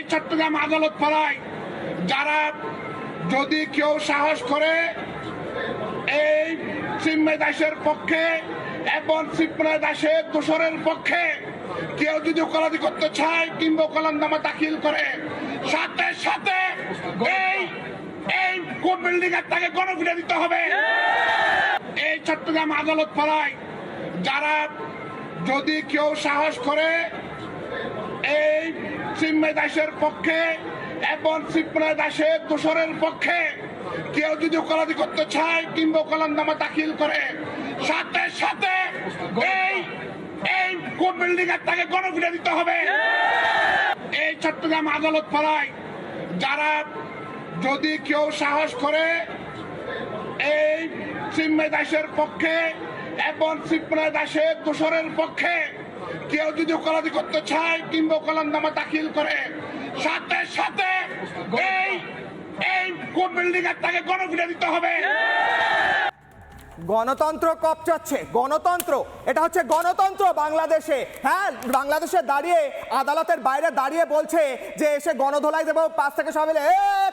এই চট্টগ্রাম আদালত পাড়ায় যারা যদি কেউ সাহস করে এই চিন্ময় দাসের পক্ষে এবং চিন্ময় দাসের দোসরের পক্ষে কেউ যদি কলাদি করতে চায় কিংবা কলান্দামা দাখিল করে, সাথে সাথে এই এই কোর্ট বিল্ডিং এর তাকে গণফিরে দিতে হবে। এই চট্টগ্রাম আদালত পাড়ায় যারা যদি কেউ সাহস করে এই চিন্ময় দাসের পক্ষে এবং চিন্ময় দাসের দোসরের পক্ষে কেউ যদি কলাদি করতে চায় কিংবা কলান্দামা দাখিল করে, সাথে সাথে এই এই কোর্ট বিল্ডিং এর তাকে গণফিরে দিতে হবে। এই চট্টগ্রাম আদালত পাড়ায় যারা যদি কেউ সাহস করে এই চিন্ময় দাসের পক্ষে এবং চিন্ময় দাসের দোসরের পক্ষে কেউ যদি কলাদি করতে চায় কিংবা কলান্দামা দাখিল করে, সাথে সাথে এই এই কোর্ট বিল্ডিং এর তাকে গণফিরে দিতে হবে। গণতন্ত্র কপচাচ্ছে, গণতন্ত্র, এটা হচ্ছে গণতন্ত্র বাংলাদেশে। হ্যাঁ বাংলাদেশে দাঁড়িয়ে, আদালতের বাইরে দাঁড়িয়ে বলছে যে এসে গণধোলাই দেবো, পাঁচ থেকে সবাই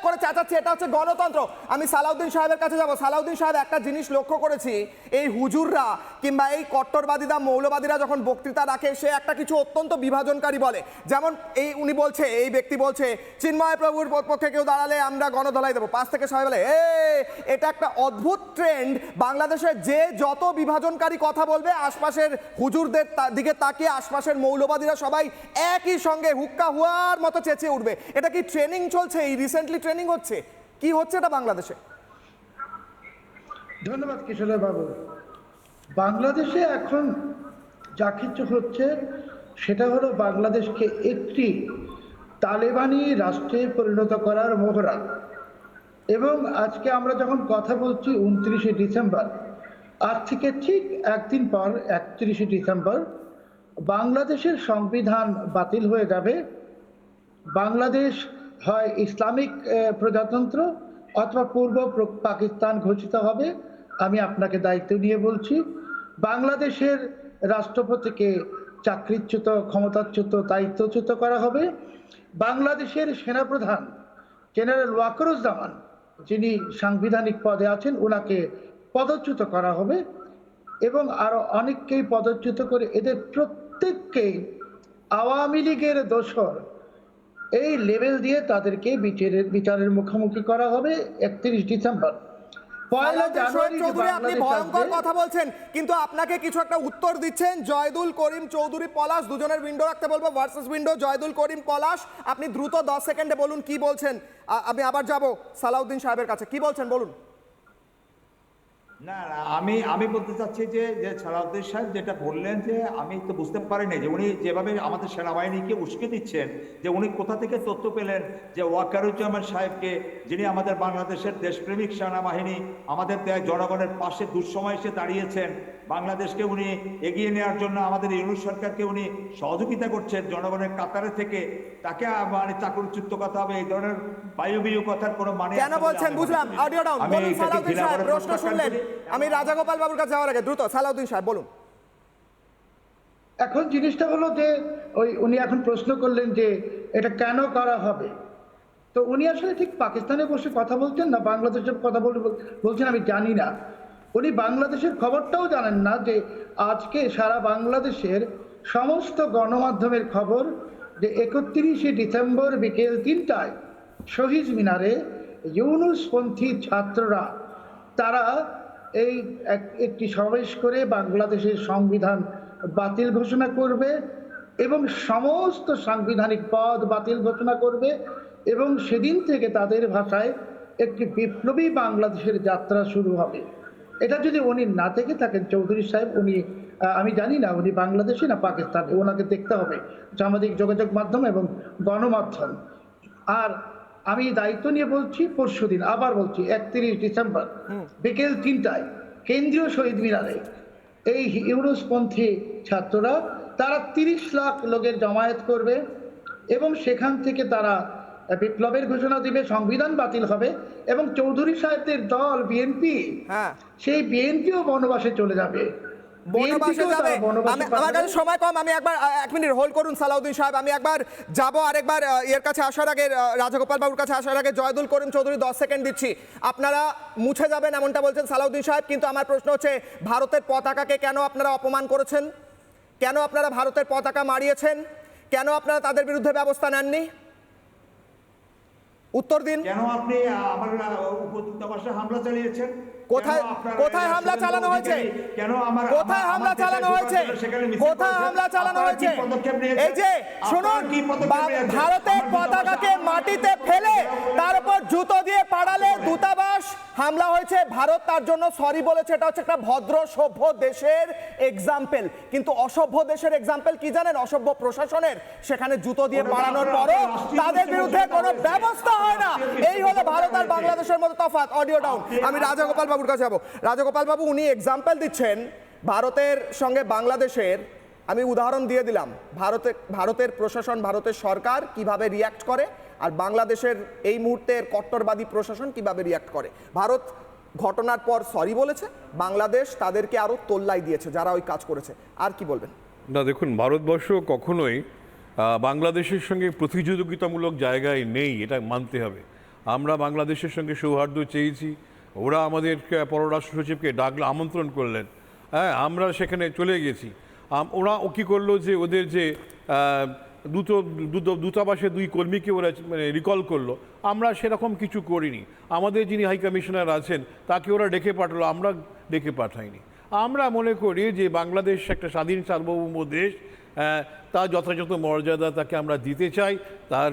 করে চেঁচাচ্ছে, এটা হচ্ছে গণতন্ত্র। আমি সালাউদ্দিন সাহেবের কাছে যাব। সালাউদ্দিন সাহেব, একটা জিনিস লক্ষ্য করেছি, এই হুজুররা কিংবা এই কট্টরবাদীরা, মৌলবাদীরা যখন বক্তৃতা রাখে, সে একটা কিছু অত্যন্ত বিভাজনকারী বলে। যেমন এই, উনি বলছে, এই ব্যক্তি বলছে, চিন্ময় প্রভুর পক্ষে কেউ দাঁড়ালে আমরা গণধোলাই দেবো। পাঁচ থেকে সবাই বলে, এ, এটা একটা অদ্ভুত ট্রেন্ড। বাংলাদেশের যে যত বিভাজনকারী কথা বলবে, আশপাশের হুজুরদের দিকে তাকিয়ে আশপাশের মৌলবাদীরা সবাই একই সঙ্গে হুক্কা হুয়ার মতো চেঁচিয়ে উঠবে। এটা কি ট্রেনিং চলছে এই রিসেন্টলি ট্রেনিং হচ্ছে? কি হচ্ছে এটা বাংলাদেশে? ধন্যবাদ কিশোর বাবু। বাংলাদেশে এখন যা কিছু হচ্ছে, সেটা হলো বাংলাদেশকে একটি তালেবানি রাষ্ট্রে পরিণত করার মোহরা। এবং আজকে আমরা যখন কথা বলছি উনত্রিশে ডিসেম্বর, আজ থেকে ঠিক একদিন পর, একত্রিশে ডিসেম্বর, বাংলাদেশের সংবিধান বাতিল হয়ে যাবে। বাংলাদেশ হয় ইসলামিক প্রজাতন্ত্র অথবা পূর্ব পাকিস্তান ঘোষিত হবে, আমি আপনাকে দায়িত্ব নিয়ে বলছি। বাংলাদেশের রাষ্ট্রপতিকে চাকরিচ্যুত, ক্ষমতাচ্যুত, দায়িত্বচ্যুত করা হবে। বাংলাদেশের সেনাপ্রধান জেনারেল ওয়াকরুজ্জামান, যিনি সাংবিধানিক পদে আছেন ওনাকে পদচ্যুত করা হবে এবং আরও অনেককেই পদচ্যুত করে এদের প্রত্যেককেই আওয়ামী লীগের দোসর এই লেভেল দিয়ে তাদেরকে বিচারের বিচারের মুখোমুখি করা হবে একত্রিশ ডিসেম্বর। চৌধুরী আপনি ভয়ঙ্কর কথা বলছেন কিন্তু আপনাকে কিছু একটা উত্তর দিচ্ছেন। জয়দুল করিম চৌধুরী পলাশ দুজনের উইন্ডো রাখতে বলব ভার্সেস উইন্ডো জয়দুল করিম পলাশ। আপনি দ্রুত দশ সেকেন্ডে বলুন কি বলছেন। আমি আবার যাব সালাউদ্দিন সাহেবের কাছে। কি বলছেন বলুন। না, আমি আমি বলতে চাচ্ছি যে যে সালাউদ্দিন সাহেব যেটা বললেন যে, আমি তো বুঝতে পারিনি যে উনি যেভাবে আমাদের সেনাবাহিনীকে উস্কে দিচ্ছেন, যে উনি কোথা থেকে তথ্য পেলেন যে ওয়াকারুজ্জামান সাহেবকে, যিনি আমাদের বাংলাদেশের দেশপ্রেমিক সেনাবাহিনী, আমাদের জনগণের পাশে দুঃসময় এসে দাঁড়িয়েছেন বাংলাদেশকে উনি এগিয়ে নেওয়ার জন্য আমাদের ইউনুস সরকারকে উনি সহযোগিতা করছেন জনগণের কাতারে থেকে। তাকে মানে চাকরিচ্যুত কথা হবে এই ধরনের বায়ুবীয় কথার কোনো মানে কেন বলছেন? বুঝলাম। অডিও ডাউন বলুন সালাউদ্দিন সাহেব প্রশ্ন শুনলেন। আমি রাজাগোপাল বাবুর কাছে যাওয়ার আগে দ্রুত সালাউদ্দিন সাহেব বলুন। এখন জিনিসটা হলো যে ওই উনি এখন প্রশ্ন করলেন যে এটা কেন করা হবে? তো উনি আসলে ঠিক পাকিস্তানে বসে কথা বলছেন না বাংলাদেশের কথা বল বলছেন আমি জানি না। উনি বাংলাদেশের খবরটাও জানেন না যে আজকে সারা বাংলাদেশের সমস্ত গণমাধ্যমের খবর যে একত্রিশে ডিসেম্বর বিকেল তিনটায় শহীদ মিনারে ইউনুসপন্থী ছাত্ররা, তারা এই এক- একটি সমাবেশ করে বাংলাদেশের সংবিধান বাতিল ঘোষণা করবে এবং সমস্ত সাংবিধানিক পদ বাতিল ঘোষণা করবে এবং সেদিন থেকে তাদের ভাষায় একটি বিপ্লবী বাংলাদেশের যাত্রা শুরু হবে। এটা যদি উনি না থেকে থাকেন চৌধুরী সাহেব উনি আমি জানি না উনি বাংলাদেশে না পাকিস্তানে ওনাকে দেখতে হবে। সামাজিক যোগাযোগ মাধ্যম এবং গণমাধ্যম। আর আমি দায়িত্ব নিয়ে বলছি পরশুদিন আবার বলছি একত্রিশ ডিসেম্বর বিকেল তিনটায় কেন্দ্রীয় শহীদ মিনারে। এই ইউরোসপন্থী ছাত্ররা তারা তিরিশ লাখ লোকের জমায়েত করবে এবং সেখান থেকে তারা বিপ্লবের ঘোষণা দিবে সংবিধান বাতিল হবে এবং চৌধুরী সাহেবদের দল বিএনপি হ্যাঁ। সেই বিএনপিও বনবাসে চলে যাবে। আমার কাছে সময় কম আমি একবার এক মিনিট হোল্ড করুন সালাউদ্দিন সাহেব। আমি একবার যাব আরেকবার এর কাছে আসার আগে রাজগোপাল বাবুর কাছে আসার আগে জয়দুল করিম চৌধুরী দশ সেকেন্ড দিচ্ছি। আপনারা মুছে যাবেন এমনটা বলছেন সালাউদ্দিন সাহেব কিন্তু আমার প্রশ্ন হচ্ছে ভারতের পতাকাকে কেন আপনারা অপমান করেছেন? কেন আপনারা ভারতের পতাকা মারিয়েছেন? কেন আপনারা তাদের বিরুদ্ধে ব্যবস্থা নেননি? উত্তর দিন। কেন আপনি আমার উপর দূতাবাসে হামলা চালিয়েছেন? কোথায় কোথায় হামলা চালানো হয়েছে? কেন আমার কোথায় হামলা চালানো হয়েছে? সেখানে কোথায় হামলা চালানো হয়েছে? এই যে শুনুন ভারতের পতাকাকে মাটিতে ফেলে তার উপর জুতো দিয়ে পাড়ালে দূতাবাস হামলা হয়েছে ভারত তার জন্য সরি বলেছে এটা হচ্ছে একটা ভদ্র সভ্য দেশের এক্সাম্পল কিন্তু অসভ্য দেশের এক্সাম্পল কি জানেন? অসভ্য প্রশাসনের। সেখানে জুতো দিয়ে পাড়ানোর পরও তাদের বিরুদ্ধে কোনো ব্যবস্থা হয় না। এই হলো ভারত আর বাংলাদেশের মধ্যে তফাৎ। অডিও ডাউন আমি রাজাগোপাল বাবুর কাছে যাব। রাজাগোপাল বাবু উনি এক্সাম্পল দিচ্ছেন ভারতের সঙ্গে বাংলাদেশের আমি উদাহরণ দিয়ে দিলাম, ভারতে, ভারতের প্রশাসন, ভারতের সরকার কীভাবে রিয়াক্ট করে আর বাংলাদেশের এই মুহূর্তের কট্টরবাদী প্রশাসন কীভাবে রিয়াক্ট করে। ভারত ঘটনার পর সরি বলেছে, বাংলাদেশ তাদেরকে আরও তোল্লাই দিয়েছে, যারা ওই কাজ করেছে। আর কি বলবেন? না, দেখুন, ভারতবর্ষ কখনোই বাংলাদেশের সঙ্গে প্রতিযোগিতামূলক জায়গায় নেই, এটা মানতে হবে। আমরা বাংলাদেশের সঙ্গে সৌহার্দ্য চেয়েছি, ওরা আমাদের পররাষ্ট্র সচিবকে ডাকলে, আমন্ত্রণ করলেন। হ্যাঁ আমরা সেখানে চলে গেছি। ওরা ও কী করল যে ওদের যে দুটো- দূতাবাসে দুই কর্মীকে ওরা মানে রিকল করল। আমরা সেরকম কিছু করিনি। আমাদের যিনি হাই কমিশনার আছেন, তাকে ওরা ডেকে পাঠালো, আমরা ডেকে পাঠাইনি। আমরা মনে করি যে বাংলাদেশ একটা স্বাধীন সার্বভৌম দেশ তার যথাযথ মর্যাদা তাকে আমরা দিতে চাই, তার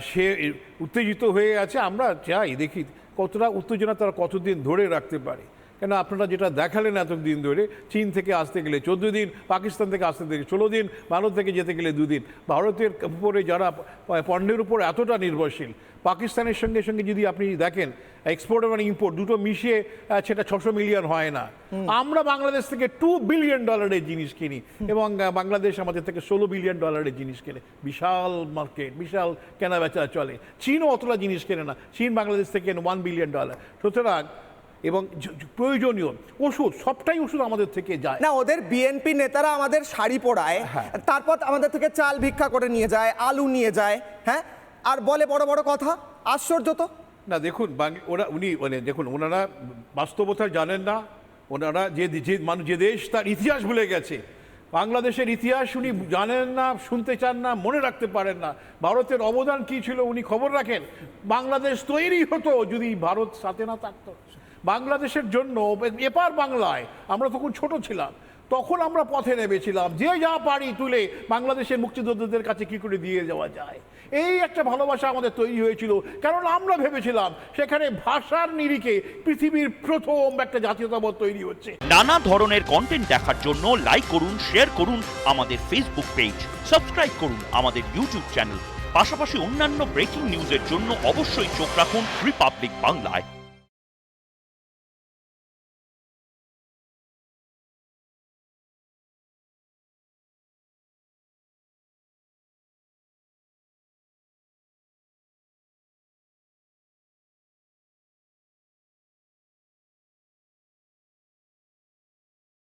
সে উত্তেজিত হয়ে আছে, আমরা চাই, দেখি কতটা উত্তেজনা তারা কতদিন ধরে রাখতে পারে। কেন আপনারা যেটা দেখালেন এতদিন ধরে চীন থেকে আসতে গেলে চোদ্দ দিন পাকিস্তান থেকে আসতে গেলে ষোলো দিন ভারত থেকে যেতে গেলে দুদিন ভারতের উপরে যারা পণ্যের উপর এতটা নির্ভরশীল পাকিস্তানের সঙ্গে সঙ্গে যদি আপনি দেখেন এক্সপোর্ট এবং ইম্পোর্ট দুটো মিশিয়ে সেটা ছশো মিলিয়ন হয় না। আমরা বাংলাদেশ থেকে টু বিলিয়ন ডলারের জিনিস কিনি এবং বাংলাদেশ আমাদের থেকে ষোলো বিলিয়ন ডলারের জিনিস কেনে। বিশাল মার্কেট বিশাল কেনাবেচা চলে। চীনও অতটা জিনিস কেনে না। চীন বাংলাদেশ থেকে ওয়ান বিলিয়ন ডলার সুতরাং এবং প্রয়োজনীয়। ওষুধ সবটাই ওষুধ আমাদের থেকে যায়। না ওদের বিএনপি নেতারা আমাদের শাড়ি পরায় হ্যাঁ। তারপর আমাদের থেকে চাল ভিক্ষা করে নিয়ে যায় আলু নিয়ে যায় হ্যাঁ? আর বলে বড় বড় কথা আশ্চর্য তো। না দেখুন ওরা উনি মানে দেখুন ওনারা বাস্তবতা জানেন না ওনারা যে যে মানুষ যে দেশ তার ইতিহাস ভুলে গেছে। বাংলাদেশের ইতিহাস উনি জানেন না শুনতে চান না মনে রাখতে পারেন না। ভারতের অবদান কি ছিল উনি খবর রাখেন। বাংলাদেশ তৈরি হতো যদি ভারত সাথে না থাকতো। বাংলাদেশের জন্য, এপার বাংলায় আমরা তখন ছোট ছিলাম, তখন আমরা পথে নেমেছিলাম, যে যা পারি তুলে বাংলাদেশের মুক্তিযোদ্ধাদের কাছে কি করে দিয়ে যাওয়া যায়? এই একটা ভালোবাসা আমাদের তৈরি হয়েছিল কারণ আমরা ভেবেছিলাম সেখানে ভাষার নিরিখে পৃথিবীর প্রথম একটা জাতীয়তাবোধ তৈরি হচ্ছে। নানা ধরনের কন্টেন্ট দেখার জন্য লাইক করুন শেয়ার করুন আমাদের ফেসবুক পেজ সাবস্ক্রাইব করুন আমাদের ইউটিউব চ্যানেল পাশাপাশি অন্যান্য ব্রেকিং নিউজের জন্য অবশ্যই চোখ রাখুন রিপাবলিক বাংলায়।